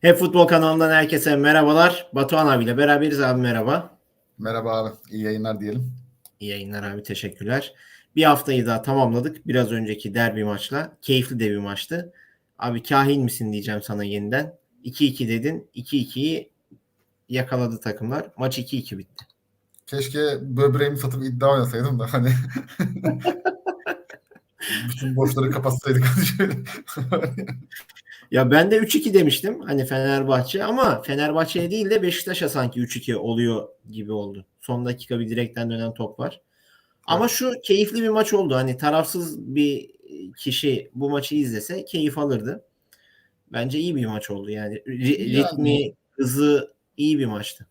Hep Futbol kanalından herkese merhabalar. Batuhan abiyle beraberiz abi merhaba. Merhaba abi. İyi yayınlar diyelim. İyi yayınlar abi teşekkürler. Bir haftayı daha tamamladık. Biraz önceki derbi maçla. Keyifli de bir maçtı. Abi kahin misin diyeceğim sana yeniden. 2-2 dedin. 2-2'yi yakaladı takımlar. Maç 2-2 bitti. Keşke böbreğimi satıp iddia oynasaydım da hani bütün borçları kapatsaydık. Ya ben de 3-2 demiştim hani Fenerbahçe ama Fenerbahçe'ye değil de Beşiktaş'a sanki 3-2 oluyor gibi oldu. Son dakika bir direkten dönen top var. Ama şu keyifli bir maç oldu. Hani tarafsız bir kişi bu maçı izlese keyif alırdı. Bence iyi bir maç oldu yani. Ri- Ritmi, Yani- hızı iyi bir maçtı.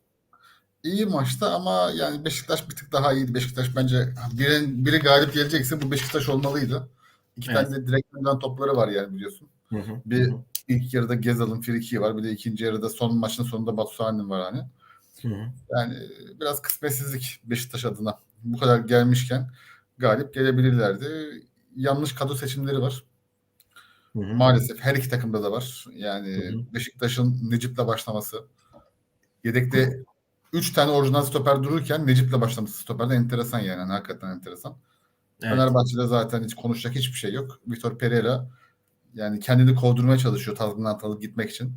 İyi maçta ama yani Beşiktaş bir tık daha iyiydi. Beşiktaş bence biri, biri galip gelecekse bu Beşiktaş olmalıydı. İki Evet. tane de direkt dönen topları var yani biliyorsun. Hı hı. Bir Hı hı. ilk yarıda Gezal'ın friki var. Bir de ikinci yarıda son maçın sonunda Batshuayi'nin var hani. Hı hı. Yani biraz kısmetsizlik Beşiktaş adına. Bu kadar gelmişken galip gelebilirlerdi. Yanlış kadro seçimleri var. Hı hı. Maalesef her iki takımda da var. Yani Hı hı. Beşiktaş'ın Necip'le başlaması. Yedekte 3 tane orijinal stoper dururken Necip'le başlaması stoperde enteresan yani. Hani hakikaten enteresan. Evet. Fenerbahçe'de zaten hiç konuşacak hiçbir şey yok. Vitor Pereira yani kendini kovdurmaya çalışıyor tazminat alıp gitmek için.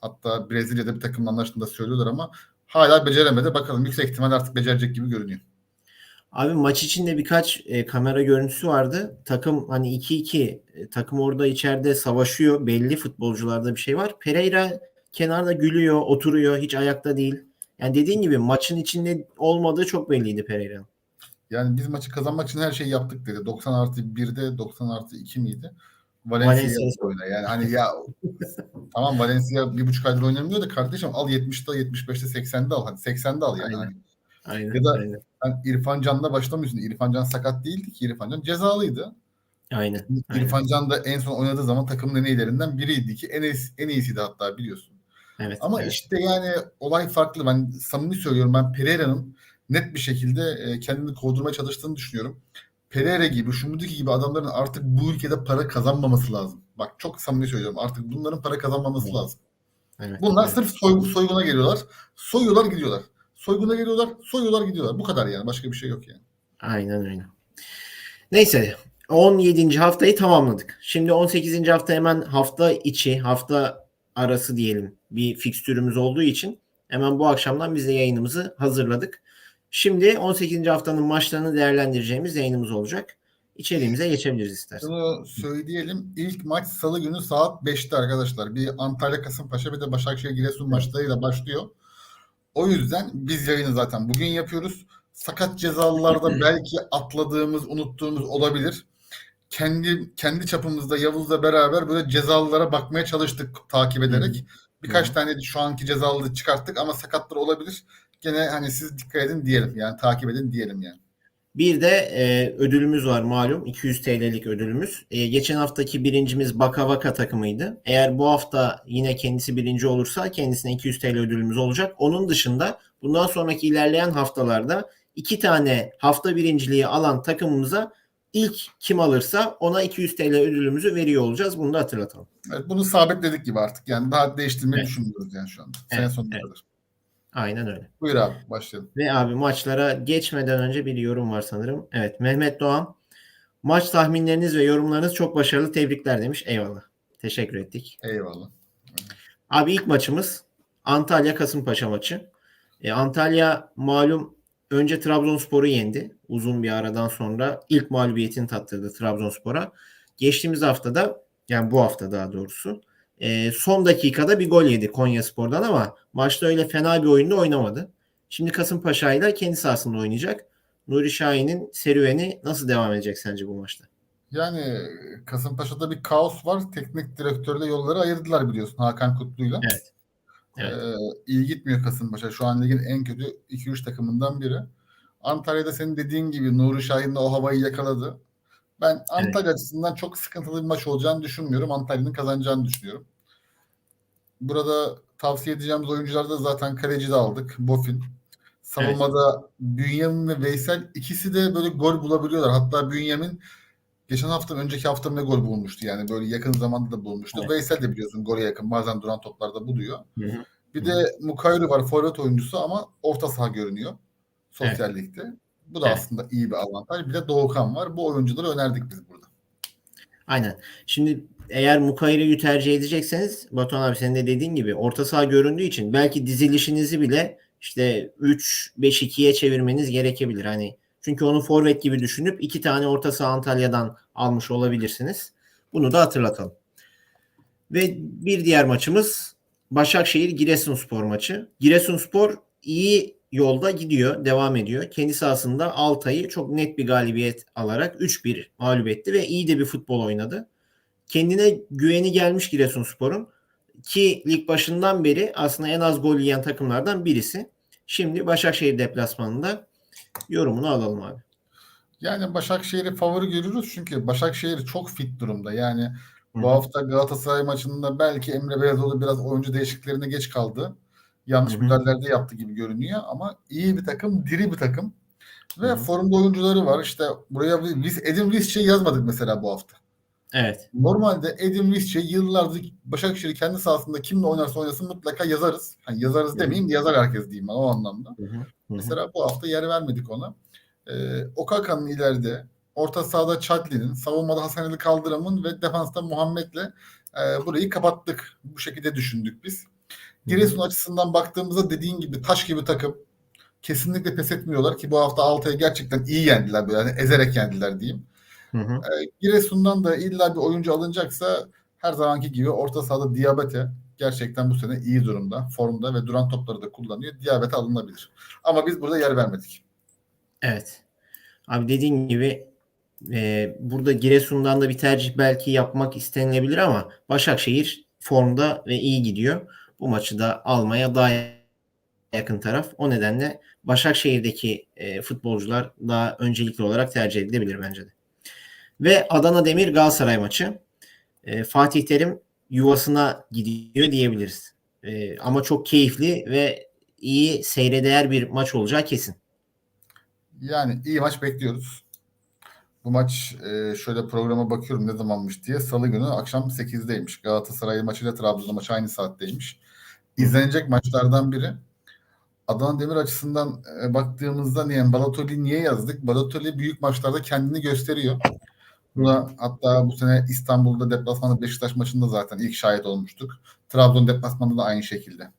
Hatta Brezilya'da bir takımla anlaştığında söylüyorlar ama hala beceremedi. Bakalım yüksek ihtimal artık becerecek gibi görünüyor. Abi maç içinde birkaç e, kamera görüntüsü vardı. Takım hani 2-2 e, takım orada içeride savaşıyor. Belli futbolcularda bir şey var. Pereira kenarda gülüyor, oturuyor, hiç ayakta değil. Yani dediğin gibi maçın içinde olmadığı çok belliydi Pereira'nın. Yani biz maçı kazanmak için her şeyi yaptık dedi. 90 artı 1'de 90 artı 2 miydi? Valencia oyna. Yani hani ya tamam Valencia bir buçuk aydır oynamıyor da kardeşim al 70'te 75'te 80'de al. Hadi 80'de al yani. Aynen. Aynen. Ya da- aynen. sen İrfan Can'la başlamıyorsun. İrfan Can sakat değildi ki. İrfan Can cezalıydı. Aynen. aynen. İrfan Can da en son oynadığı zaman takımın en iyilerinden biriydi ki en iyisi, en iyisiydi hatta biliyorsun. Evet. Ama evet. işte yani olay farklı. Ben samimi söylüyorum ben Pereira'nın net bir şekilde e, kendini kovdurmaya çalıştığını düşünüyorum. Pereira gibi, Şumudiki gibi adamların artık bu ülkede para kazanmaması lazım. Bak çok samimi söylüyorum. Artık bunların para kazanmaması Evet. lazım. evet, Bunlar evet. sırf soy- soyguna geliyorlar. Soyuyorlar gidiyorlar. Soyguna geliyorlar, soyuyorlar gidiyorlar. Bu kadar yani. Başka bir şey yok yani. Aynen öyle. Neyse 17. haftayı tamamladık. Şimdi 18. hafta hemen hafta içi, hafta arası diyelim bir fikstürümüz olduğu için hemen bu akşamdan biz de yayınımızı hazırladık. Şimdi 18. haftanın maçlarını değerlendireceğimiz yayınımız olacak. İçeriğimize geçebiliriz istersen. Şunu söyleyelim. İlk maç salı günü saat 5'te arkadaşlar. Bir Antalya Kasımpaşa bir de Başakşehir Giresun maçlarıyla başlıyor. O yüzden biz yayını zaten bugün yapıyoruz. Sakat cezalılarda belki atladığımız, unuttuğumuz olabilir. Kendi kendi çapımızda Yavuz'la beraber böyle cezalılara bakmaya çalıştık takip ederek. Birkaç tane şu anki cezalı çıkarttık ama sakatlar olabilir. Gene hani siz dikkat edin diyelim yani takip edin diyelim yani. Bir de e, ödülümüz var malum 200 TL'lik ödülümüz. E, geçen haftaki birincimiz Bakavaka takımıydı. Eğer bu hafta yine kendisi birinci olursa kendisine 200 TL ödülümüz olacak. Onun dışında bundan sonraki ilerleyen haftalarda iki tane hafta birinciliği alan takımımıza ilk kim alırsa ona 200 TL ödülümüzü veriyor olacağız. Bunu da hatırlatalım. Evet, bunu sabitledik gibi artık. Yani daha değiştirmeyi Evet. düşünmüyoruz yani şu anda. Sene Evet, sonuna evet. kadar. Aynen öyle. Buyur abi başlayalım. Ve abi maçlara geçmeden önce bir yorum var sanırım. Evet Mehmet Doğan. Maç tahminleriniz ve yorumlarınız çok başarılı. Tebrikler demiş. Eyvallah. Teşekkür ettik. Eyvallah. Abi ilk maçımız Antalya Kasımpaşa maçı. E, Antalya malum önce Trabzonspor'u yendi. Uzun bir aradan sonra ilk mağlubiyetini tattırdı Trabzonspor'a. Geçtiğimiz haftada yani bu hafta daha doğrusu e, son dakikada bir gol yedi Konyaspor'dan ama maçta öyle fena bir oyunda oynamadı. Şimdi Kasımpaşa ile kendi sahasında oynayacak. Nuri Şahin'in serüveni nasıl devam edecek sence bu maçta? Yani Kasımpaşa'da bir kaos var. Teknik direktörle yolları ayırdılar biliyorsun Hakan Kutlu'yla. Evet. Evet. Ee, iyi gitmiyor Kasımpaşa. Şu an ligin en kötü 2-3 takımından biri. Antalya'da senin dediğin gibi Nuri Şahin de o havayı yakaladı. Ben Antalya açısından çok sıkıntılı bir maç olacağını düşünmüyorum. Antalya'nın kazanacağını düşünüyorum. Burada tavsiye edeceğimiz oyuncularda da zaten kaleci de aldık. Bofin. Savunmada Bünyamin ve Veysel ikisi de böyle gol bulabiliyorlar. Hatta Bünyamin Geçen hafta önceki hafta ne gol bulmuştu yani böyle yakın zamanda da bulmuştu. Evet. Veysel de biliyorsun gole yakın bazen duran toplarda buluyor. Hı hı. Bir Hı de Mukayru var forvet oyuncusu ama orta saha görünüyor sosyal ligde. Bu da Evet. aslında iyi bir avantaj. Bir de Doğukan var. Bu oyuncuları önerdik biz burada. Aynen. Şimdi eğer Mukayre'yi tercih edecekseniz Batuhan abi senin de dediğin gibi orta saha göründüğü için belki dizilişinizi bile işte 3-5-2'ye çevirmeniz gerekebilir. Hani çünkü onu forvet gibi düşünüp iki tane orta saha Antalya'dan almış olabilirsiniz. Bunu da hatırlatalım. Ve bir diğer maçımız Başakşehir Giresunspor maçı. Giresunspor iyi yolda gidiyor, devam ediyor. Kendi sahasında Altay'ı çok net bir galibiyet alarak 3-1 mağlup etti ve iyi de bir futbol oynadı. Kendine güveni gelmiş Giresunspor'un ki lig başından beri aslında en az gol yiyen takımlardan birisi. Şimdi Başakşehir deplasmanında yorumunu alalım abi. Yani Başakşehir'i favori görüyoruz çünkü Başakşehir çok fit durumda. Yani Hı bu hafta Galatasaray maçında belki Emre Belezoğlu biraz oyuncu değişikliklerine geç kaldı. Yanlış Hı hı. müdahaleler de yaptı gibi görünüyor ama iyi bir takım, diri bir takım. Ve Hı hı. formda oyuncuları var. İşte buraya biz Edin Visca'yı yazmadık mesela bu hafta. Evet. Normalde Edin Visca yıllardır Başakşehir kendi sahasında kimle oynarsa oynasın mutlaka yazarız. Hani yazarız Hı. demeyeyim de yazar herkes diyeyim ben o anlamda. Hı hı. Mesela bu hafta yer vermedik ona. Ee, Okaka'nın ileride, orta sahada Chadli'nin, savunmada Hasan Ali Kaldırım'ın ve defansta Muhammed'le e, burayı kapattık. Bu şekilde düşündük biz. Giresun açısından baktığımızda dediğin gibi taş gibi takım. Kesinlikle pes etmiyorlar ki bu hafta Altay'ı gerçekten iyi yendiler. Böyle hani ezerek yendiler diyeyim. Hı hı. E, Giresun'dan da illa bir oyuncu alınacaksa her zamanki gibi orta sahada Diabete gerçekten bu sene iyi durumda, formda ve duran topları da kullanıyor. Diabete alınabilir. Ama biz burada yer vermedik. Evet. Abi dediğin gibi e, burada Giresun'dan da bir tercih belki yapmak istenilebilir ama Başakşehir formda ve iyi gidiyor. Bu maçı da almaya daha yakın taraf. O nedenle Başakşehir'deki e, futbolcular daha öncelikli olarak tercih edilebilir bence de. Ve Adana Demir Galatasaray maçı. E, Fatih Terim yuvasına gidiyor diyebiliriz. E, ama çok keyifli ve iyi seyredeğer bir maç olacağı kesin. Yani iyi maç bekliyoruz. Bu maç e, şöyle programa bakıyorum ne zamanmış diye. Salı günü akşam 8'deymiş. Galatasaray maçıyla Trabzon maçı aynı saatteymiş. İzlenecek maçlardan biri. Adana Demir açısından e, baktığımızda niye Balotelli niye yazdık? Balotelli büyük maçlarda kendini gösteriyor. Buna hatta bu sene İstanbul'da deplasmanda Beşiktaş maçında zaten ilk şahit olmuştuk. Trabzon deplasmanında da aynı şekilde.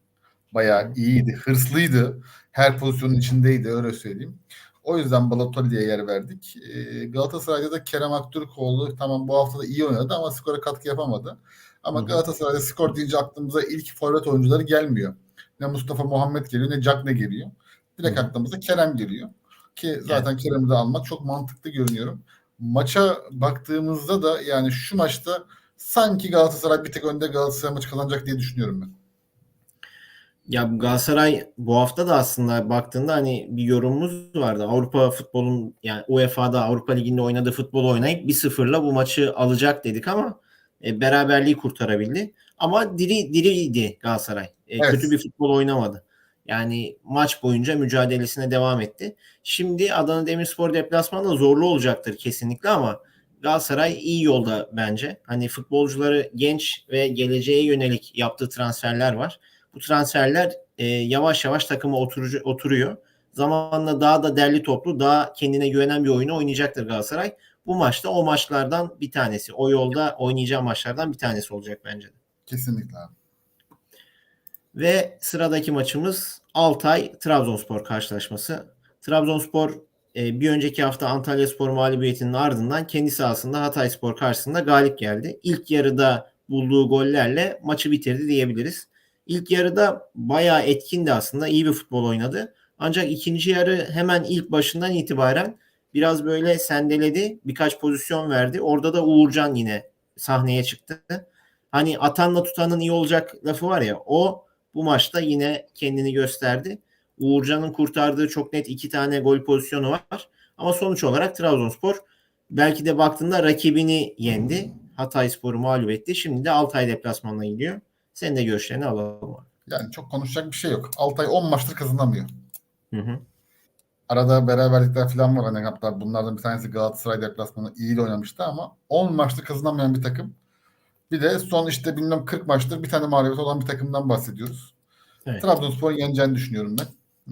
Bayağı iyiydi, hırslıydı. Her pozisyonun içindeydi öyle söyleyeyim. O yüzden Balotelli'ye yer verdik. Ee, Galatasaray'da da Kerem Aktürkoğlu tamam bu hafta da iyi oynadı ama skora katkı yapamadı. Ama. Galatasaray'da skor deyince aklımıza ilk forvet oyuncuları gelmiyor. Ne Mustafa Muhammed geliyor ne Jack ne geliyor. Direkt aklımıza Kerem geliyor. Ki zaten Kerem'i de almak çok mantıklı görünüyor. Maça baktığımızda da yani şu maçta sanki Galatasaray bir tek önde Galatasaray maçı kazanacak diye düşünüyorum ben. Ya Galatasaray bu hafta da aslında baktığında hani bir yorumumuz vardı. Avrupa futbolun yani UEFA'da Avrupa Ligi'nde oynadığı futbol oynayıp 1-0'la bu maçı alacak dedik ama e, beraberliği kurtarabildi. Ama diri diriydi Galatasaray. E, Evet. Kötü bir futbol oynamadı. Yani maç boyunca mücadelesine devam etti. Şimdi Adana Demirspor deplasmanında zorlu olacaktır kesinlikle ama Galatasaray iyi yolda bence. Hani futbolcuları genç ve geleceğe yönelik yaptığı transferler var. Bu transferler e, yavaş yavaş takıma oturucu, oturuyor. Zamanla daha da derli toplu, daha kendine güvenen bir oyunu oynayacaktır Galatasaray. Bu maçta o maçlardan bir tanesi. O yolda oynayacağı maçlardan bir tanesi olacak bence de. Kesinlikle abi. Ve sıradaki maçımız Altay Trabzonspor karşılaşması. Trabzonspor e, bir önceki hafta Antalya Spor mağlubiyetinin ardından kendi sahasında Hatay Spor karşısında galip geldi. İlk yarıda bulduğu gollerle maçı bitirdi diyebiliriz. İlk yarıda bayağı etkindi aslında. iyi bir futbol oynadı. Ancak ikinci yarı hemen ilk başından itibaren biraz böyle sendeledi. Birkaç pozisyon verdi. Orada da Uğurcan yine sahneye çıktı. Hani atanla tutanın iyi olacak lafı var ya o bu maçta yine kendini gösterdi. Uğurcan'ın kurtardığı çok net iki tane gol pozisyonu var. Ama sonuç olarak Trabzonspor belki de baktığında rakibini yendi. Hatay Spor'u mağlup etti. Şimdi de Altay deplasmanına gidiyor. Senin de görüşlerini alalım. Yani çok konuşacak bir şey yok. Altay 10 maçtır kazanamıyor. Hı hı. arada beraberlikler falan var. Hani hatta bunlardan bir tanesi Galatasaray deplasmanı iyi de oynamıştı ama 10 maçta kazanamayan bir takım. Bir de son işte bilmem 40 maçtır bir tane mağlubiyet olan bir takımdan bahsediyoruz. Evet. Trabzonspor'un yeneceğini düşünüyorum ben.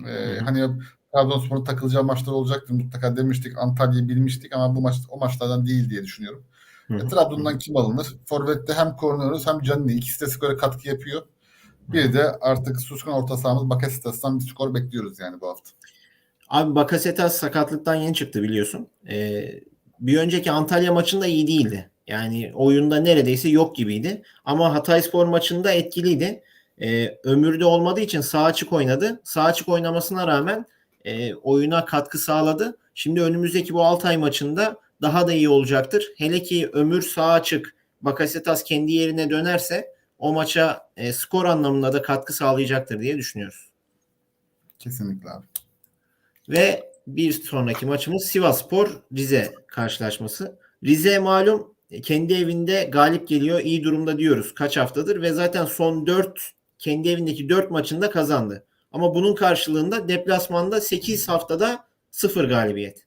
Ee, hani Trabzonspor'un takılacağı maçlar olacaktır mutlaka demiştik. Antalya'yı bilmiştik ama bu maç o maçlardan değil diye düşünüyorum. E, Trabzon'dan kim alınır? Forvet'te hem Cornelius hem Canini ikisi de skora katkı yapıyor. Bir de artık Suskan orta sahamız Bakasetas'tan bir skor bekliyoruz yani bu hafta. Abi Bakasetas sakatlıktan yeni çıktı biliyorsun. Ee, bir önceki Antalya maçında iyi değildi. Yani oyunda neredeyse yok gibiydi. Ama Hatayspor maçında etkiliydi. Ee, ömürde olmadığı için sağ açık oynadı. Sağ açık oynamasına rağmen e, oyuna katkı sağladı. Şimdi önümüzdeki bu Altay maçında daha da iyi olacaktır. Hele ki ömür sağ açık Bakasetas kendi yerine dönerse o maça e, skor anlamında da katkı sağlayacaktır diye düşünüyoruz. Kesinlikle abi. Ve bir sonraki maçımız Sivasspor Rize karşılaşması. Rize malum kendi evinde galip geliyor. iyi durumda diyoruz kaç haftadır ve zaten son 4 kendi evindeki 4 maçında kazandı. Ama bunun karşılığında deplasmanda 8 haftada 0 galibiyet.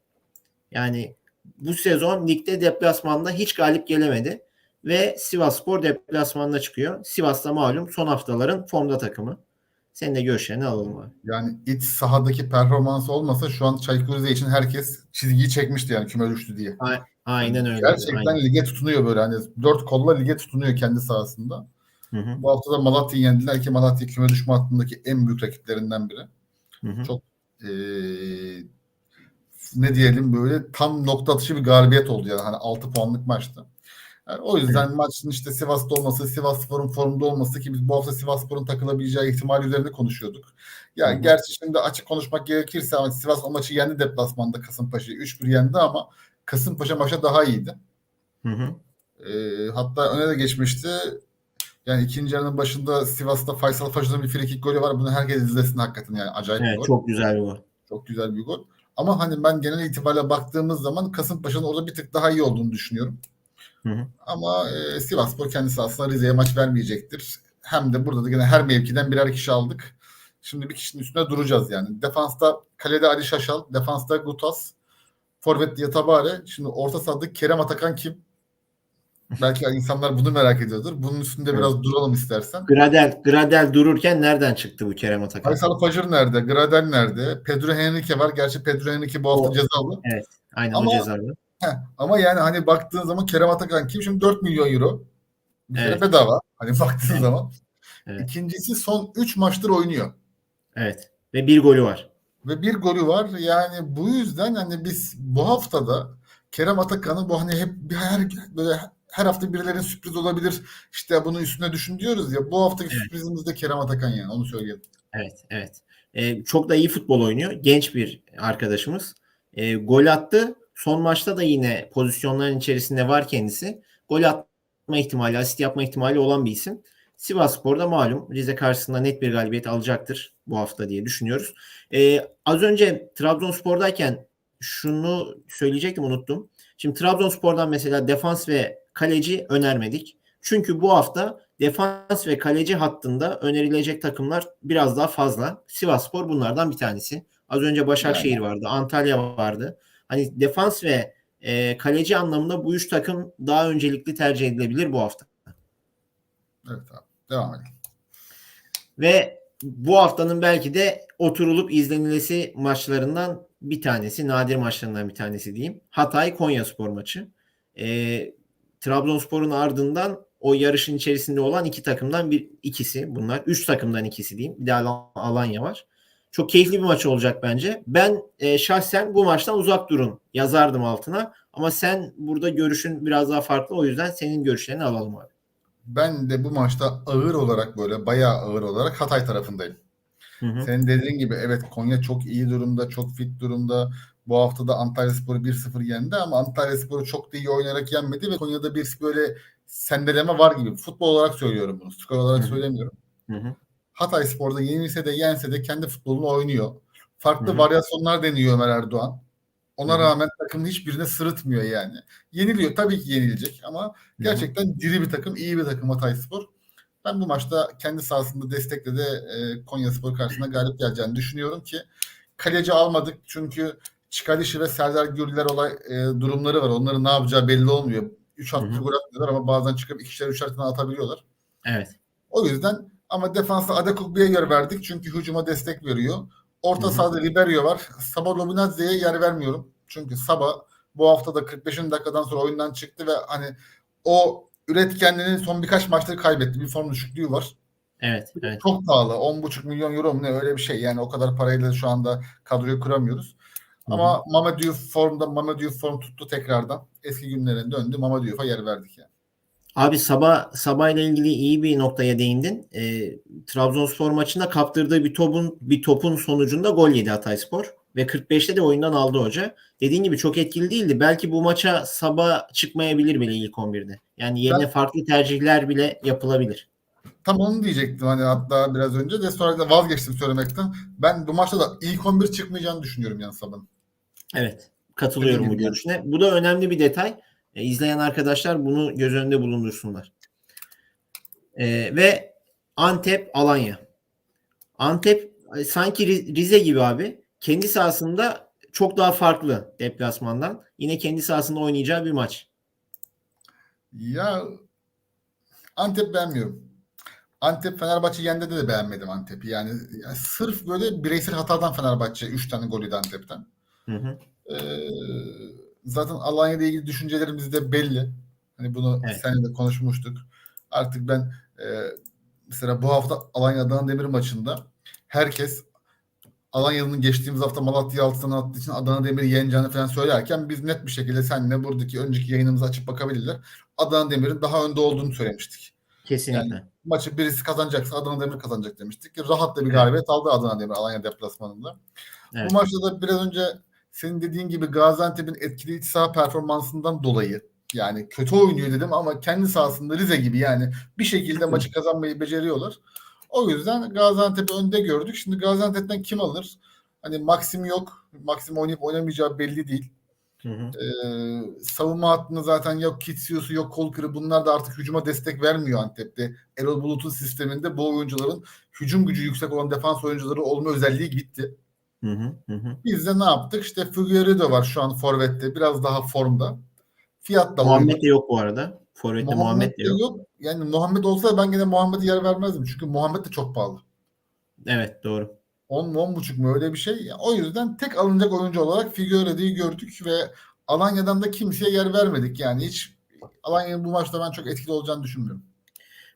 Yani bu sezon ligde deplasmanda hiç galip gelemedi ve Sivasspor deplasmanına çıkıyor. Sivas'ta malum son haftaların formda takımı. Senin de görüşlerini alalım abi. Yani iç sahadaki performansı olmasa şu an Çaykur Rize için herkes çizgiyi çekmişti yani küme düştü diye. Aynen öyle. Gerçekten Aynen. lige tutunuyor böyle hani dört kolla lige tutunuyor kendi sahasında. Hı hı, Bu hafta da Malatya'yı yendiler ki Malatya küme düşme hattındaki en büyük rakiplerinden biri. hı hı. Çok Ee, ne diyelim böyle tam nokta atışı bir galibiyet oldu yani hani 6 puanlık maçtı. Yani o yüzden maçın işte Sivas'ta olması, Sivasspor'un formda olması ki biz bu hafta Sivasspor'un takılabileceği ihtimal üzerinde konuşuyorduk. Yani gerçi şimdi açık konuşmak gerekirse ama Sivas o maçı yendi deplasmanda Kasımpaşa'yı 3-1 yendi ama Kasımpaşa maça daha iyiydi. Hı hı. Ee, hatta öne de geçmişti. Yani ikinci yarının başında Sivas'ta Faysal Faşa'nın bir frikik golü var. Bunu herkes izlesin hakikaten yani acayip bir Evet gol. çok güzel bir gol. Çok güzel bir gol. Ama hani ben genel itibariyle baktığımız zaman Kasımpaşa'nın orada bir tık daha iyi olduğunu düşünüyorum. Hı hı. Ama e, Sivasspor kendisi aslında Rize'ye maç vermeyecektir. Hem de burada da yine her mevkiden birer kişi aldık. Şimdi bir kişinin üstüne duracağız yani. Defansta kalede Ali Şaşal, defansta Gutas, forvet Yatabare. Şimdi orta sahada Kerem Atakan kim? Belki insanlar bunu merak ediyordur. Bunun üstünde Evet. biraz duralım istersen. Gradel, Gradel dururken nereden çıktı bu Kerem Atakan? Faysal Fajr nerede? Gradel nerede? Pedro Henrique var. Gerçi Pedro Henrique bu hafta O- cezalı. Aynen Ama- o cezalı. Heh, ama yani hani baktığın zaman Kerem Atakan kim? Şimdi 4 milyon euro. Bir Evet. bedava. Hani baktığın Evet. zaman. Evet. İkincisi son 3 maçtır oynuyor. Evet. Ve bir golü var. Ve bir golü var. Yani bu yüzden hani biz bu haftada Kerem Atakan'ı bu hani hep bir her böyle her hafta birilerinin sürpriz olabilir. İşte bunun üstüne düşün diyoruz ya. Bu haftaki Evet. sürprizimiz de Kerem Atakan yani. Onu söyleyelim. Evet. Evet. Ee, çok da iyi futbol oynuyor. Genç bir arkadaşımız. Ee, gol attı. Son maçta da yine pozisyonların içerisinde var kendisi. Gol atma ihtimali, asist yapma ihtimali olan bir isim. Sivasspor'da malum Rize karşısında net bir galibiyet alacaktır bu hafta diye düşünüyoruz. Ee, az önce Trabzonspor'dayken şunu söyleyecektim unuttum. Şimdi Trabzonspor'dan mesela defans ve kaleci önermedik. Çünkü bu hafta defans ve kaleci hattında önerilecek takımlar biraz daha fazla. Sivasspor bunlardan bir tanesi. Az önce Başakşehir vardı, Antalya vardı. Hani defans ve e, kaleci anlamında bu üç takım daha öncelikli tercih edilebilir bu hafta. Evet abi. Devam edelim. Ve bu haftanın belki de oturulup izlenilesi maçlarından bir tanesi, nadir maçlarından bir tanesi diyeyim. Hatay Konyaspor maçı. Ee, Trabzonspor'un ardından o yarışın içerisinde olan iki takımdan bir ikisi bunlar. Üç takımdan ikisi diyeyim. Bir de Al- Alanya var. Çok keyifli bir maç olacak bence. Ben e, şahsen bu maçtan uzak durun yazardım altına. Ama sen burada görüşün biraz daha farklı. O yüzden senin görüşlerini alalım abi. Ben de bu maçta ağır olarak böyle bayağı ağır olarak Hatay tarafındayım. Hı hı. Senin dediğin gibi evet Konya çok iyi durumda, çok fit durumda. Bu hafta da Antalyaspor'u 1-0 yendi ama Antalyaspor'u çok da iyi oynayarak yenmedi ve Konya'da bir böyle sendeleme var gibi. Futbol olarak söylüyorum bunu. Skor olarak Hı hı. söylemiyorum. Hı hı. Hatay Spor'da yenilse de yense de kendi futbolunu oynuyor. Farklı Hı hı. varyasyonlar deniyor Ömer Erdoğan. Ona rağmen takımın hiçbirine sırıtmıyor yani. Yeniliyor. Tabii ki yenilecek ama gerçekten diri bir takım, iyi bir takım Hatay Spor. Ben bu maçta kendi sahasında destekle de e, Konya Spor karşısında galip geleceğini düşünüyorum ki kaleci almadık çünkü Çikalişi ve Serdar Gürler olay e, durumları var. Onların ne yapacağı belli olmuyor. 3 Hı attı hı. gol atmıyorlar ama bazen çıkıp ikişer üçer tane atabiliyorlar. Evet. O yüzden ama defansa Adekuglu'ya yer verdik çünkü hücuma destek veriyor. Orta sahada Riberio var. Saba Lobinazze'ye yer vermiyorum. Çünkü Saba bu hafta da 45. dakikadan sonra oyundan çıktı ve hani o üretkenliğinin son birkaç maçları kaybetti. Bir form düşüklüğü var. Evet. Evet. Çok pahalı. 10,5 milyon euro mu ne öyle bir şey. Yani o kadar parayla şu anda kadroyu kuramıyoruz. Hı hı. Ama Diouf formda Diouf form tuttu tekrardan. Eski günlerine döndü. Diouf'a yer verdik yani. Abi Sabah ile ilgili iyi bir noktaya değindin. E, Trabzonspor maçında kaptırdığı bir topun bir topun sonucunda gol yedi Hatayspor ve 45'te de oyundan aldı hoca. Dediğin gibi çok etkili değildi. Belki bu maça Sabah çıkmayabilir bile ilk 11'de. Yani yerine Ben- farklı tercihler bile yapılabilir. Tam onu diyecektim hani hatta biraz önce de sonra da vazgeçtim söylemekten. Ben bu maçta da ilk 11 çıkmayacağını düşünüyorum yani Sabah'ın. Evet. Katılıyorum bu görüşüne. Bu da önemli bir detay. E, izleyen arkadaşlar bunu göz önünde bulundursunlar. E, ve Antep Alanya. Antep sanki Ri- Rize gibi abi. Kendi sahasında çok daha farklı deplasmandan. Yine kendi sahasında oynayacağı bir maç. Ya Antep beğenmiyorum. Antep Fenerbahçe yendi de, de beğenmedim Antep'i. Yani, yani sırf böyle bireysel hatadan Fenerbahçe 3 tane golü Antep'ten. Hı hı. Ee, zaten Alanya ile ilgili düşüncelerimiz de belli. Hani bunu Evet. seninle de konuşmuştuk. Artık ben e, mesela bu hafta Alanya Adana Demir maçında herkes Alanya'nın geçtiğimiz hafta Malatya'yı altından attığı için Adana Demir'i yeneceğini falan söylerken biz net bir şekilde seninle buradaki önceki yayınımızı açıp bakabilirler. Adana Demir'in daha önde olduğunu söylemiştik. Kesinlikle. Maçı birisi kazanacaksa Adana Demir kazanacak demiştik. Rahat da bir Evet. galibiyet aldı Adana Demir Alanya deplasmanında. Evet. Bu maçta da biraz önce senin dediğin gibi Gaziantep'in etkili iç saha performansından dolayı yani kötü oynuyor dedim ama kendi sahasında Rize gibi yani bir şekilde maçı kazanmayı beceriyorlar. O yüzden Gaziantep'i önde gördük. Şimdi Gaziantep'ten kim alır? Hani Maxim yok. Maxim oynayıp oynamayacağı belli değil. Hı hı. Ee, savunma hattında zaten yok Kitsios'u yok Kolkır'ı bunlar da artık hücuma destek vermiyor Antep'te. Erol Bulut'un sisteminde bu oyuncuların hücum gücü yüksek olan defans oyuncuları olma özelliği gitti. Hı hı. Hı. Biz de ne yaptık? İşte Figueiredo var şu an Forvet'te. Biraz daha formda. Fiyat da Muhammed de yok bu arada. Forvet'te Muhammed, Muhammed de yok. yok. Yani Muhammed olsa ben gene Muhammed'e yer vermezdim. Çünkü Muhammed de çok pahalı. Evet doğru. 10 mu 10,5 mu öyle bir şey. O yüzden tek alınacak oyuncu olarak Figueiredo'yu gördük ve Alanya'dan da kimseye yer vermedik. Yani hiç Alanya'nın bu maçta ben çok etkili olacağını düşünmüyorum.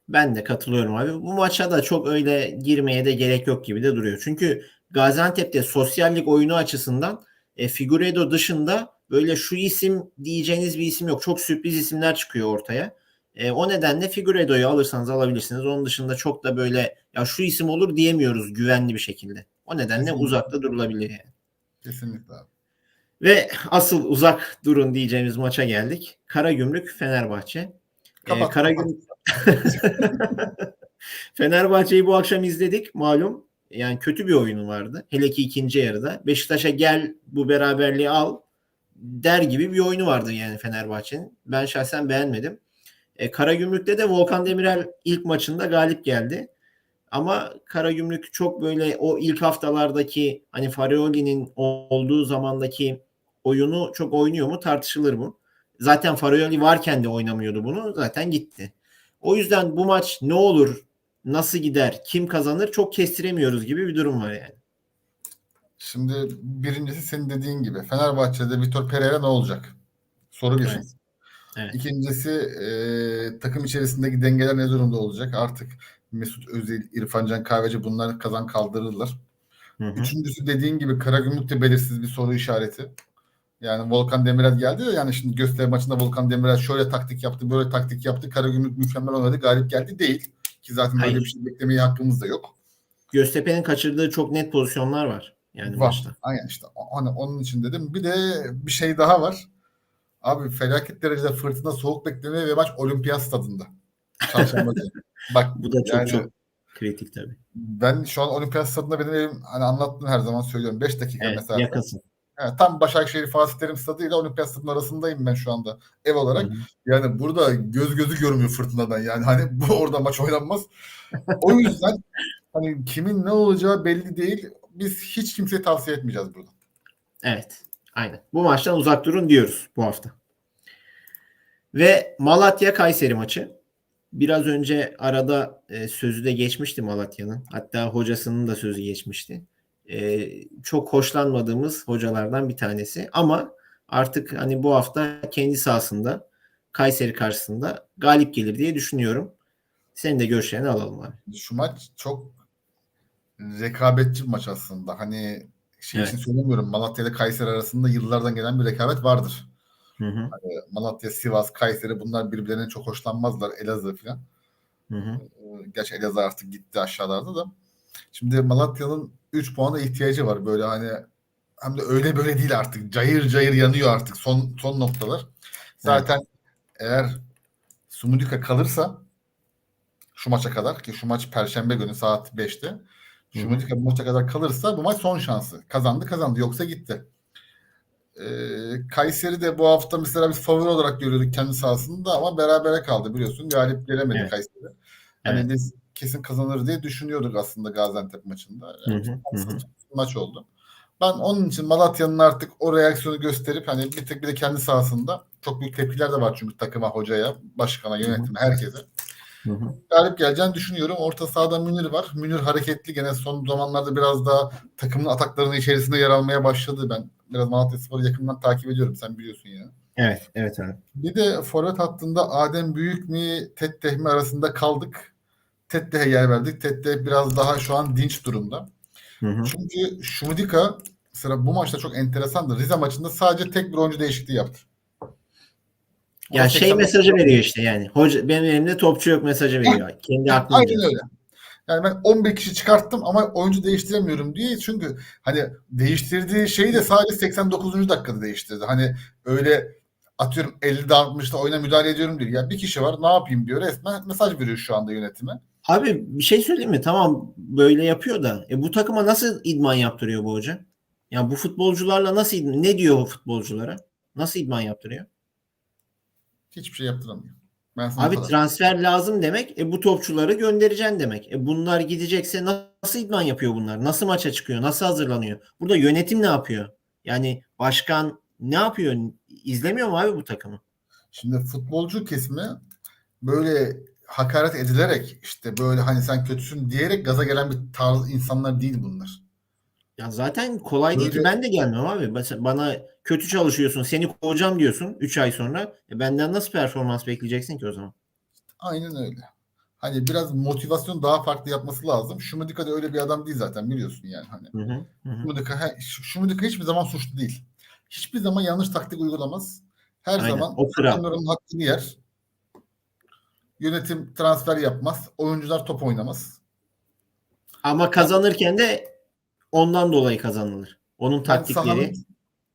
Ben de katılıyorum abi. Bu maça da çok öyle girmeye de gerek yok gibi de duruyor. Çünkü Gaziantep'te sosyallik oyunu açısından e, Figueiredo dışında böyle şu isim diyeceğiniz bir isim yok. Çok sürpriz isimler çıkıyor ortaya. E, o nedenle Figueiredo'yu alırsanız alabilirsiniz. Onun dışında çok da böyle ya şu isim olur diyemiyoruz güvenli bir şekilde. O nedenle Kesinlikle. uzakta durulabilir yani. Kesinlikle abi. Ve asıl uzak durun diyeceğimiz maça geldik. Karagümrük Fenerbahçe. Ee, Kapat, Karagümrük Fenerbahçe'yi bu akşam izledik malum. Yani kötü bir oyunu vardı. Hele ki ikinci yarıda. Beşiktaş'a gel bu beraberliği al der gibi bir oyunu vardı yani Fenerbahçe'nin. Ben şahsen beğenmedim. E, Karagümrük'te de Volkan Demirel ilk maçında galip geldi. Ama Karagümrük çok böyle o ilk haftalardaki hani Farioli'nin olduğu zamandaki oyunu çok oynuyor mu tartışılır bu. Zaten Farioli varken de oynamıyordu bunu. Zaten gitti. O yüzden bu maç ne olur, nasıl gider, kim kazanır çok kestiremiyoruz gibi bir durum var yani. Şimdi birincisi senin dediğin gibi Fenerbahçe'de Vitor Pereira ne olacak? Soru bir. Evet. Evet. İkincisi e, takım içerisindeki dengeler ne durumda olacak? Artık Mesut Özil, İrfan Can Kahveci bunlar kazan kaldırırlar. Hı hı. Üçüncüsü dediğin gibi Karagümrük de belirsiz bir soru işareti. Yani Volkan Demirel geldi de yani şimdi gösteri maçında Volkan Demirel şöyle taktik yaptı, böyle taktik yaptı. Karagümrük mükemmel oynadı, galip geldi değil. Ki zaten Hayır. böyle bir şey beklemeye hakkımız da yok. Göztepe'nin kaçırdığı çok net pozisyonlar var. Yani var. maçta. Aynen işte. Hani onun için dedim. Bir de bir şey daha var. Abi felaket derecede fırtına soğuk bekleniyor ve maç olimpiyat stadında. Çarşamba. Bak Bu da çok yani çok kritik tabii. ben şu an olimpiyat stadında benim evim hani anlattım her zaman söylüyorum. 5 dakika Evet, mesela. yakınsın. Evet, tam Başakşehir Fatih Terim Stadı ile Olimpiyat Stadı'nın arasındayım ben şu anda ev olarak. Hı hı. Yani burada göz gözü görmüyor fırtınadan yani hani bu orada maç oynanmaz. O yüzden hani kimin ne olacağı belli değil. biz hiç kimseye tavsiye etmeyeceğiz burada. Evet. Aynen. Bu maçtan uzak durun diyoruz bu hafta. Ve Malatya Kayseri maçı. Biraz önce arada e, sözü de geçmişti Malatya'nın. Hatta hocasının da sözü geçmişti. E, çok hoşlanmadığımız hocalardan bir tanesi. Ama artık hani bu hafta kendi sahasında Kayseri karşısında galip gelir diye düşünüyorum. Senin de görüşlerini alalım abi. Şu maç çok rekabetçi bir maç aslında. Hani şey Evet. için söylemiyorum. Malatya ile Kayseri arasında yıllardan gelen bir rekabet vardır. Hı hı, Malatya, Sivas, Kayseri bunlar birbirlerine çok hoşlanmazlar. Elazığ falan. hı hı. Ee, Gerçi Elazığ artık gitti aşağılarda da. Şimdi Malatya'nın 3 puana ihtiyacı var. Böyle hani hem de öyle böyle değil artık. Cayır cayır yanıyor artık son son noktalar. Zaten eğer Sumudika kalırsa şu maça kadar ki şu maç Perşembe günü saat 5'te. Hı hı. Sumudika bu maça kadar kalırsa bu maç son şansı. Kazandı kazandı yoksa gitti. Ee, Kayseri de bu hafta mesela biz favori olarak görüyorduk kendi sahasında ama berabere kaldı biliyorsun. Galip gelemedi Evet. Kayseri. Hani Evet. biz kesin kazanır diye düşünüyorduk aslında Gaziantep maçında. Yani hı, hı hı. maç oldu. Ben onun için Malatya'nın artık o reaksiyonu gösterip hani bir tek bir de kendi sahasında çok büyük tepkiler de var çünkü takıma, hocaya, başkana, yönetime, herkese. Hı hı. Galip geleceğini düşünüyorum. Orta sahada Münir var. Münir hareketli gene son zamanlarda biraz daha takımın ataklarının içerisinde yer almaya başladı. Ben biraz Malatya Spor'u yakından takip ediyorum. Sen biliyorsun ya. Evet, evet abi. Bir de forvet hattında Adem Büyük mi mi arasında kaldık. Tetteh'e yer verdik. Tetteh biraz daha şu an dinç durumda. Hı hı. Çünkü Şumudika sıra bu maçta çok enteresandı. Rize maçında sadece tek bir oyuncu değişikliği yaptı. Ya şey 89 mesajı veriyor işte yani. Hoca benim elimde topçu yok mesajı veriyor. Kendi aklınca. Aynen öyle. Yani ben 11 kişi çıkarttım ama oyuncu değiştiremiyorum diye. Çünkü hani değiştirdiği şeyi de sadece 89. dakikada değiştirdi. Hani öyle atıyorum 50'de 60'da oyuna müdahale ediyorum diyor. Ya bir kişi var ne yapayım diyor. Resmen mesaj veriyor şu anda yönetime. Abi bir şey söyleyeyim mi? Tamam böyle yapıyor da e, bu takıma nasıl idman yaptırıyor bu hoca? Ya bu futbolcularla nasıl idman, ne diyor o futbolculara? Nasıl idman yaptırıyor? Hiçbir şey yaptıramıyor. Ben sana Abi kadar. transfer lazım demek. E bu topçuları göndereceksin demek. E bunlar gidecekse nasıl idman yapıyor bunlar? Nasıl maça çıkıyor? Nasıl hazırlanıyor? Burada yönetim ne yapıyor? Yani başkan ne yapıyor? İzlemiyor mu abi bu takımı? Şimdi futbolcu kesimi böyle hakaret edilerek işte böyle hani sen kötüsün diyerek gaza gelen bir tarz insanlar değil bunlar. Ya zaten kolay değil ki Böyle- ben de gelmem abi. Bana kötü çalışıyorsun, seni kovacağım diyorsun 3 ay sonra. E benden nasıl performans bekleyeceksin ki o zaman? Aynen öyle. Hani biraz motivasyon daha farklı yapması lazım. Şumudika da öyle bir adam değil zaten biliyorsun yani hani. Hı hı, hı. Şumudika, Şumudika hiçbir zaman suçlu değil. Hiçbir zaman yanlış taktik uygulamaz. Her Aynen, zaman o hakkını yer. Yönetim transfer yapmaz. Oyuncular top oynamaz. Ama kazanırken de ondan dolayı kazanılır. Onun taktikleri, sahanın,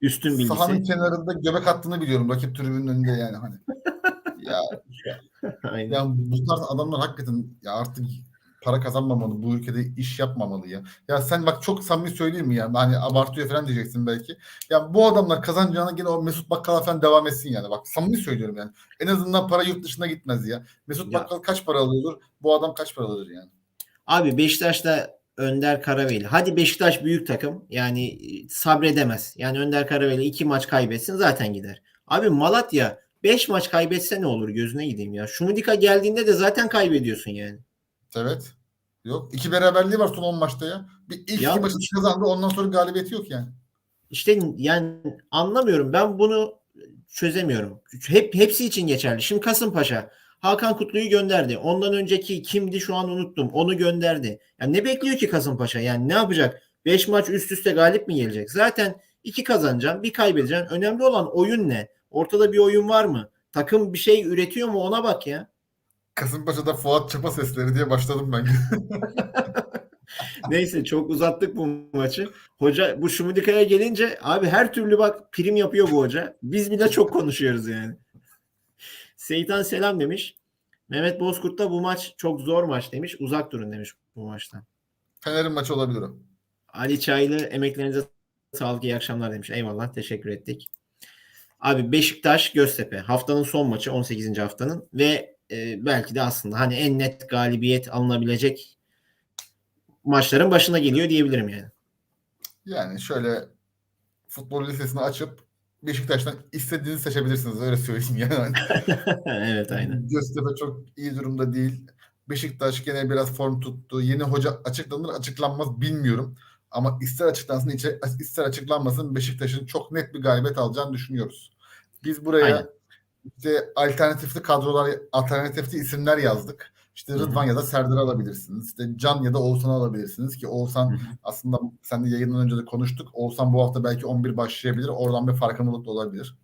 üstün sahanın bilgisi. kenarında göbek attığını biliyorum rakip tribünün önünde yani hani. ya Aynen. Yani bu tarz adamlar hakikaten ya artık para kazanmamalı, bu ülkede iş yapmamalı ya. Ya sen bak çok samimi söyleyeyim mi ya? Hani abartıyor falan diyeceksin belki. Ya bu adamlar kazanacağına gene o Mesut Bakkal'a falan devam etsin yani. Bak samimi söylüyorum yani. En azından para yurt dışına gitmez ya. Mesut Ya. Bakkal kaç para alıyordur? Bu adam kaç para alır yani? Abi Beşiktaş'ta Önder Karaveli. Hadi Beşiktaş büyük takım. Yani e, sabredemez. Yani Önder Karaveli iki maç kaybetsin zaten gider. Abi Malatya 5 maç kaybetse ne olur gözüne gideyim ya. Şumudika geldiğinde de zaten kaybediyorsun yani. Evet. Yok. iki beraberliği var son 10 maçta ya. Bir ilk Ya- iki maçı kazandı. Ondan sonra galibiyeti yok yani. İşte yani anlamıyorum. Ben bunu çözemiyorum. Hep hepsi için geçerli. Şimdi Kasımpaşa Hakan Kutlu'yu gönderdi. Ondan önceki kimdi şu an unuttum. Onu gönderdi. Yani ne bekliyor ki Kasımpaşa? Yani ne yapacak? 5 maç üst üste galip mi gelecek? Zaten iki kazanacaksın, bir kaybedeceksin. Önemli olan oyun ne? Ortada bir oyun var mı? Takım bir şey üretiyor mu? Ona bak ya. Kasımpaşa'da Fuat Çapa sesleri diye başladım ben. Neyse çok uzattık bu maçı. Hoca bu Şumudika'ya gelince abi her türlü bak prim yapıyor bu hoca. Biz bile çok konuşuyoruz yani. Seytan selam demiş. Mehmet Bozkurt da bu maç çok zor maç demiş. Uzak durun demiş bu maçtan. Fener'in maçı olabilir o. Ali Çaylı emeklerinize sağlık iyi akşamlar demiş. Eyvallah teşekkür ettik. Abi Beşiktaş Göztepe haftanın son maçı 18. haftanın ve e, belki de aslında hani en net galibiyet alınabilecek maçların başına geliyor diyebilirim yani. Yani şöyle futbol lisesini açıp Beşiktaş'tan istediğinizi seçebilirsiniz. Öyle söyleyeyim yani. evet aynen. Göztepe çok iyi durumda değil. Beşiktaş gene biraz form tuttu. Yeni hoca açıklanır açıklanmaz bilmiyorum. Ama ister açıklansın ister açıklanmasın Beşiktaş'ın çok net bir galibiyet alacağını düşünüyoruz. Biz buraya Aynen. İşte alternatifli kadrolar, alternatifli isimler yazdık. İşte. Rıdvan ya da Serdar alabilirsiniz. İşte Can ya da Oğuzhan alabilirsiniz ki Oğuzhan aslında sen de yayından önce de konuştuk. Oğuzhan bu hafta belki 11 başlayabilir. Oradan bir farkındalık da olabilir.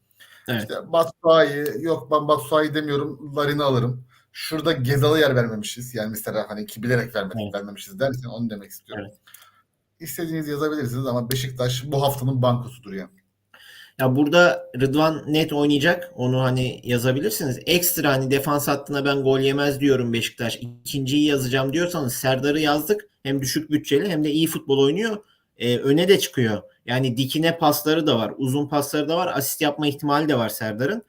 Evet. İşte Batshuayi yok ben Batshuayi demiyorum. Larin'i alırım. Şurada Gezal'a yer vermemişiz. Yani mesela hani ki bilerek vermedik, Evet. vermemişiz dersen onu demek istiyorum. Evet. İstediğiniz yazabilirsiniz ama Beşiktaş bu haftanın bankosudur yani. Ya burada Rıdvan net oynayacak. Onu hani yazabilirsiniz. Ekstra hani defans hattına ben gol yemez diyorum Beşiktaş. İkinciyi yazacağım diyorsanız Serdar'ı yazdık. Hem düşük bütçeli hem de iyi futbol oynuyor. Ee, öne de çıkıyor. Yani dikine pasları da var. Uzun pasları da var. Asist yapma ihtimali de var Serdar'ın.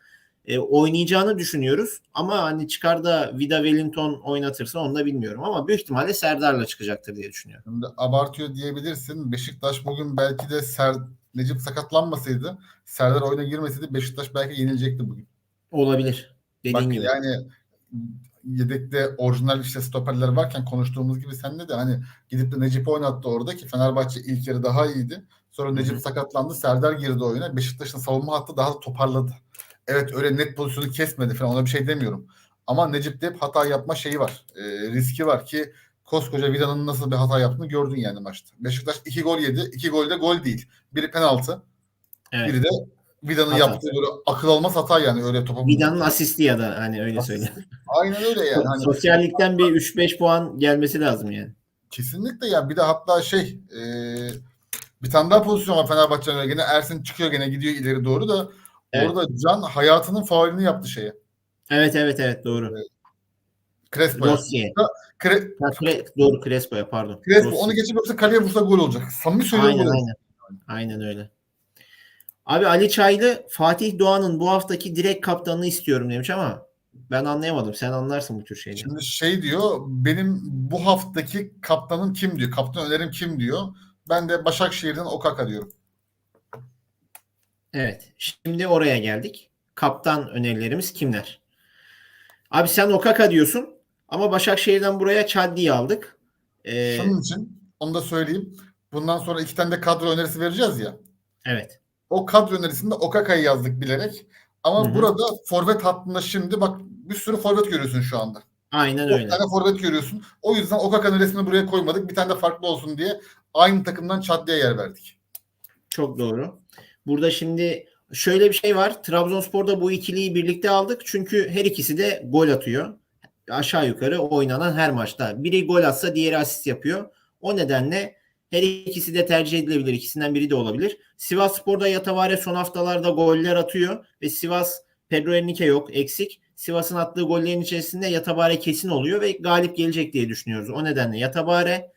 Ee, oynayacağını düşünüyoruz. Ama hani çıkar da Vida Wellington oynatırsa onu da bilmiyorum. Ama büyük ihtimalle Serdar'la çıkacaktır diye düşünüyorum. Şimdi abartıyor diyebilirsin. Beşiktaş bugün belki de Ser Necip sakatlanmasaydı, Serdar oyuna girmeseydi Beşiktaş belki yenilecekti bugün. Olabilir. Dediğin Bak gibi. yani yedekte orijinal işte stoperler varken konuştuğumuz gibi senle de hani gidip de Necip oynattı orada ki Fenerbahçe ilk yarı daha iyiydi. Sonra Necip hı. sakatlandı. Serdar girdi oyuna. Beşiktaş'ın savunma hattı daha toparladı. Evet öyle net pozisyonu kesmedi falan ona bir şey demiyorum. Ama Necip'te hep hata yapma şeyi var. E, riski var ki koskoca Vida'nın nasıl bir hata yaptığını gördün yani maçta. Beşiktaş iki gol yedi. İki gol de gol değil. Biri penaltı. Evet. Biri de Vida'nın yaptığı böyle akıl almaz hata yani öyle topa. Vida'nın asisti ya da hani öyle söyleyeyim. Aynen öyle yani. Hani Sosyallikten bir 3-5 puan gelmesi lazım yani. Kesinlikle ya. Bir de hatta şey e, bir tane daha pozisyon var Fenerbahçe'nin. Gene Ersin çıkıyor gene gidiyor ileri doğru da Evet. orada Can hayatının faulünü yaptı şeye. Evet evet evet doğru. Crespo'ya. Rossi'ye. Cre- Ha, Cre- doğru Crespo'ya pardon. Crespo Rossi. onu geçip yoksa kaleye vursa gol olacak. Samimi söylüyorum Aynen aynen. Aynen öyle. Abi Ali Çaylı Fatih Doğan'ın bu haftaki direkt kaptanını istiyorum demiş ama ben anlayamadım. Sen anlarsın bu tür şeyleri. Şimdi şey diyor benim bu haftaki kaptanım kim diyor. Kaptan önerim kim diyor. Ben de Başakşehir'den Okaka diyorum. Evet. Şimdi oraya geldik. Kaptan önerilerimiz kimler? Abi sen Okaka diyorsun ama Başakşehir'den buraya Çaddi'yi aldık. Ee, Şunun için onu da söyleyeyim. Bundan sonra iki tane de kadro önerisi vereceğiz ya. evet. O kadro önerisinde Okaka'yı yazdık bilerek. Ama Hı hı. burada forvet hattında şimdi bak bir sürü forvet görüyorsun şu anda. Aynen Bir öyle. tane forvet görüyorsun. O yüzden Okaka'nın resmini buraya koymadık. Bir tane de farklı olsun diye aynı takımdan Çadlı'ya yer verdik. Çok doğru. Burada şimdi şöyle bir şey var. Trabzonspor'da bu ikiliyi birlikte aldık. Çünkü her ikisi de gol atıyor. Aşağı yukarı oynanan her maçta. Biri gol atsa diğeri asist yapıyor. O nedenle her ikisi de tercih edilebilir. İkisinden biri de olabilir. Sivas Spor'da Yatavare son haftalarda goller atıyor ve Sivas Pedro Henrique yok eksik. Sivas'ın attığı gollerin içerisinde Yatabare kesin oluyor ve galip gelecek diye düşünüyoruz. O nedenle Yatabare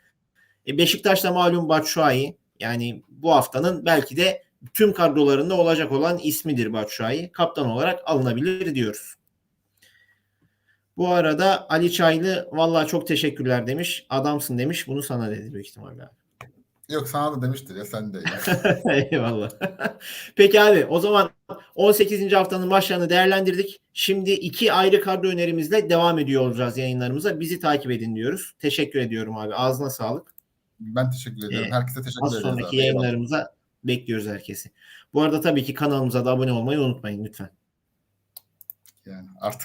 e, Beşiktaş'ta malum Batshuayi yani bu haftanın belki de tüm kadrolarında olacak olan ismidir Batshuayi. Kaptan olarak alınabilir diyoruz. Bu arada Ali Çaylı vallahi çok teşekkürler demiş. Adamsın demiş. Bunu sana dedi büyük ihtimalle. abi. Yok sana da demiştir ya sen de. Eyvallah. Peki abi o zaman 18. haftanın başlarını değerlendirdik. Şimdi iki ayrı kadro önerimizle devam ediyor olacağız yayınlarımıza. Bizi takip edin diyoruz. Teşekkür ediyorum abi. Ağzına sağlık. ben teşekkür ederim. Ee, Herkese teşekkür Az ederiz. sonraki abi. Eyvallah. yayınlarımıza bekliyoruz herkesi. Bu arada tabii ki kanalımıza da abone olmayı unutmayın lütfen. Yani artık